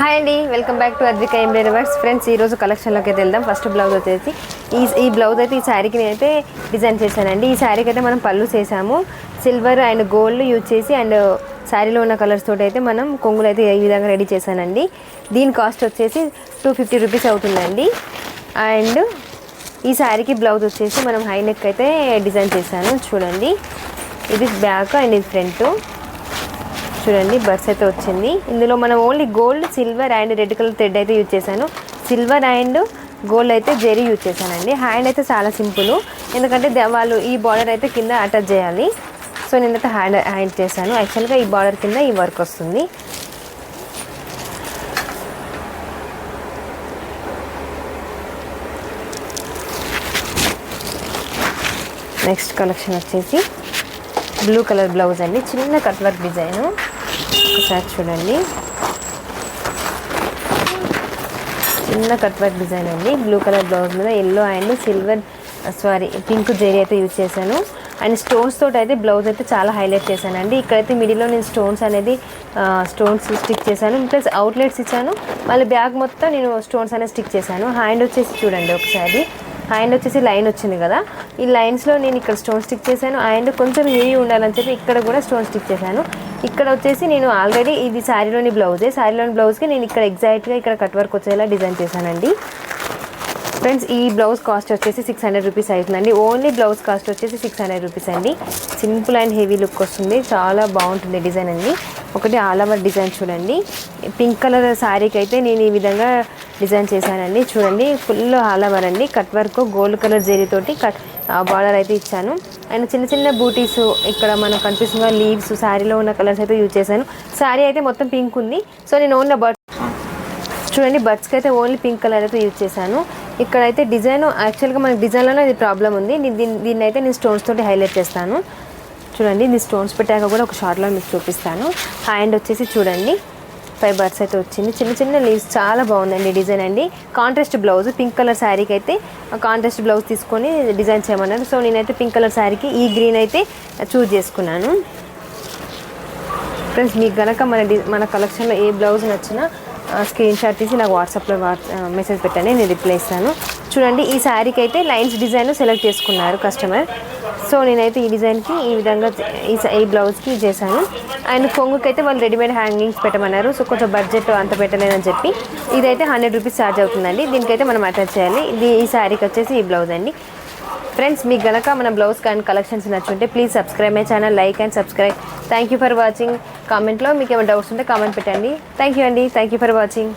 Hi అండి welcome back to Advika embroidery works friends ఈ రోజు కలెక్షన్లోకి అయితే వెళ్దాం. ఫస్ట్ బ్లౌజ్ వచ్చేసి ఈ ఈ బ్లౌజ్ అయితే ఈ శారీకి నేనైతే డిజైన్ చేశానండి. ఈ శారీకి అయితే మనం పళ్ళు చేసాము సిల్వర్ అండ్ గోల్డ్ యూజ్ చేసి అండ్ శారీలో ఉన్న కలర్స్ తోటి అయితే మనం కొంగులు అయితే ఈ విధంగా రెడీ చేశానండి. దీని కాస్ట్ వచ్చేసి టూ ఫిఫ్టీ రూపీస్ అవుతుందండి. అండ్ ఈ శారీకి బ్లౌజ్ వచ్చేసి మనం హై నెక్ అయితే డిజైన్ చేశాను. చూడండి. ఇది బ్యాక్ అండ్ ఇది ఫ్రంట్ చూడండి బర్స్ అయితే వచ్చింది. ఇందులో మనం only gold silver and red colour thread అయితే యూజ్ చేశాను. సిల్వర్ అండ్ గోల్డ్ అయితే జెరీ యూజ్ చేశానండి. హ్యాండ్ అయితే చాలా సింపుల్ ఎందుకంటే వాళ్ళు ఈ బార్డర్ అయితే కింద అటాచ్ చేయాలి. సో నేనైతే హ్యాండ్ హ్యాండ్ చేశాను. యాక్చువల్గా ఈ బార్డర్ కింద ఈ వర్క్ వస్తుంది. నెక్స్ట్ కలెక్షన్ వచ్చేసి బ్లూ కలర్ బ్లౌజ్ అండి. చిన్న కట్ వర్క్ డిజైన్ ఒకసారి చూడండి. చిన్న కట్ వర్క్ డిజైన్ అండి. బ్లూ కలర్ బ్లౌజ్ మీద yellow and silver sorry pink zari అయితే యూజ్ చేశాను. అండ్ స్టోన్స్ తోటి అయితే బ్లౌజ్ అయితే చాలా హైలైట్ చేశానండి. ఇక్కడైతే మిడిల్లో నేను స్టోన్స్ అనేది uh, స్టోన్స్ స్టిక్ చేశాను. ప్లస్ అవుట్లెట్స్ ఇచ్చాను. మళ్ళీ బ్యాగ్ మొత్తం నేను స్టోన్స్ అనేది స్టిక్ చేశాను. హ్యాండ్ వచ్చేసి చూడండి ఒకసారి. అండ్ వచ్చేసి లైన్ వచ్చింది కదా. ఈ లైన్స్లో నేను ఇక్కడ స్టోన్ స్టిక్ చేశాను. అండ్ కొంచెం హెవీ ఉండాలని చెప్పి ఇక్కడ కూడా స్టోన్ స్టిక్ చేశాను. ఇక్కడ వచ్చేసి నేను ఆల్రెడీ ఇది శారీలోని బ్లౌజే. శారీలోని బ్లౌజ్కి నేను ఇక్కడ ఎగ్జాక్ట్గా ఇక్కడ కట్ వర్క్ వచ్చేలా డిజైన్ చేశానండి. ఫ్రెండ్స్ ఈ బ్లౌజ్ కాస్ట్ వచ్చేసి సిక్స్ హండ్రెడ్ రూపీస్ అవుతుందండి. ఓన్లీ బ్లౌజ్ కాస్ట్ వచ్చేసి సిక్స్ హండ్రెడ్ రూపీస్ అండి. సింపుల్ అండ్ హెవీ లుక్ వస్తుంది. చాలా బాగుంటుంది డిజైన్ అండి. ఒకటి ఆల్ ఓవర్ డిజైన్ చూడండి. పింక్ కలర్ శారీకి అయితే నేను ఈ విధంగా డిజైన్ చేశానండి. చూడండి ఫుల్ ఆల్ ఓవర్ అండి. కట్ వర్క్ గోల్డ్ కలర్ జరీతోటి కట్ బార్డర్ అయితే ఇచ్చాను. అండ్ చిన్న చిన్న బూటీస్ ఇక్కడ మనకు కనిపిస్తున్న లీవ్స్ శారీలో ఉన్న కలర్స్ అయితే యూజ్ చేశాను. శారీ అయితే మొత్తం పింక్ ఉంది. సో నేను ఓన్లీ బర్డ్స్ చూడండి బర్డ్స్కి అయితే ఓన్లీ పింక్ కలర్ అయితే యూజ్ చేశాను. ఇక్కడైతే డిజైన్ యాక్చువల్గా మనకి డిజైన్లోనే ఇది ప్రాబ్లం ఉంది. నేను దీన్ని దీన్ని అయితే నేను స్టోన్స్ తోటి హైలైట్ చేస్తాను. చూడండి ఇది స్టోన్స్ పెట్టాక కూడా ఒక షార్ట్లో మీకు చూపిస్తాను. హ్యాండ్ వచ్చేసి చూడండి ఫైవ్ బర్డ్స్ అయితే వచ్చింది. చిన్న చిన్న లీవ్స్ చాలా బాగుందండి డిజైన్ అండి. కాంట్రాస్ట్ బ్లౌజ్ పింక్ కలర్ శారీకి అయితే కాంట్రాస్ట్ బ్లౌజ్ తీసుకొని డిజైన్ చేయమన్నారు. సో నేనైతే పింక్ కలర్ శారీకి ఈ గ్రీన్ అయితే చూజ్ చేసుకున్నాను. ఫ్రెండ్స్ మీకు కనుక మన డి మన కలెక్షన్లో ఏ బ్లౌజ్ నచ్చినా స్క్రీన్ షాట్ తీసి నాకు వాట్సాప్లో వాట్స్ మెసేజ్ పెట్టండి నేను రిప్లై ఇస్తాను. చూడండి ఈ శారీకి అయితే లైన్స్ డిజైన్ సెలెక్ట్ చేసుకున్నారు కస్టమర్ సో నేనైతే ఈ డిజైన్కి ఈ విధంగా ఈ స- ఈ బ్లౌజ్కి చేశాను. అండ్ కొంగుకి అయితే వాళ్ళు రెడీమేడ్ హ్యాంగింగ్స్ పెట్టమన్నారు. సో కొంచెం బడ్జెట్ అంత పెట్టలేదని చెప్పి. ఇదైతే హండ్రెడ్ రూపీస్ ఛార్జ్ అవుతుందండి. దీనికైతే మనం అటాచ్ చేయాలి. ఇది ఈ శారీకి వచ్చేసి ఈ బ్లౌజ్ అండి. ఫ్రెండ్స్ మీకు గనక మన బ్లౌజ్ కానీ collections నచ్చుంటే please subscribe my channel like and subscribe. Thank you for watching కామెంట్లో మీకు ఏమైనా డౌట్స్ ఉంటే కామెంట్ పెట్టండి. థ్యాంక్ యూ అండి. Thank you for watching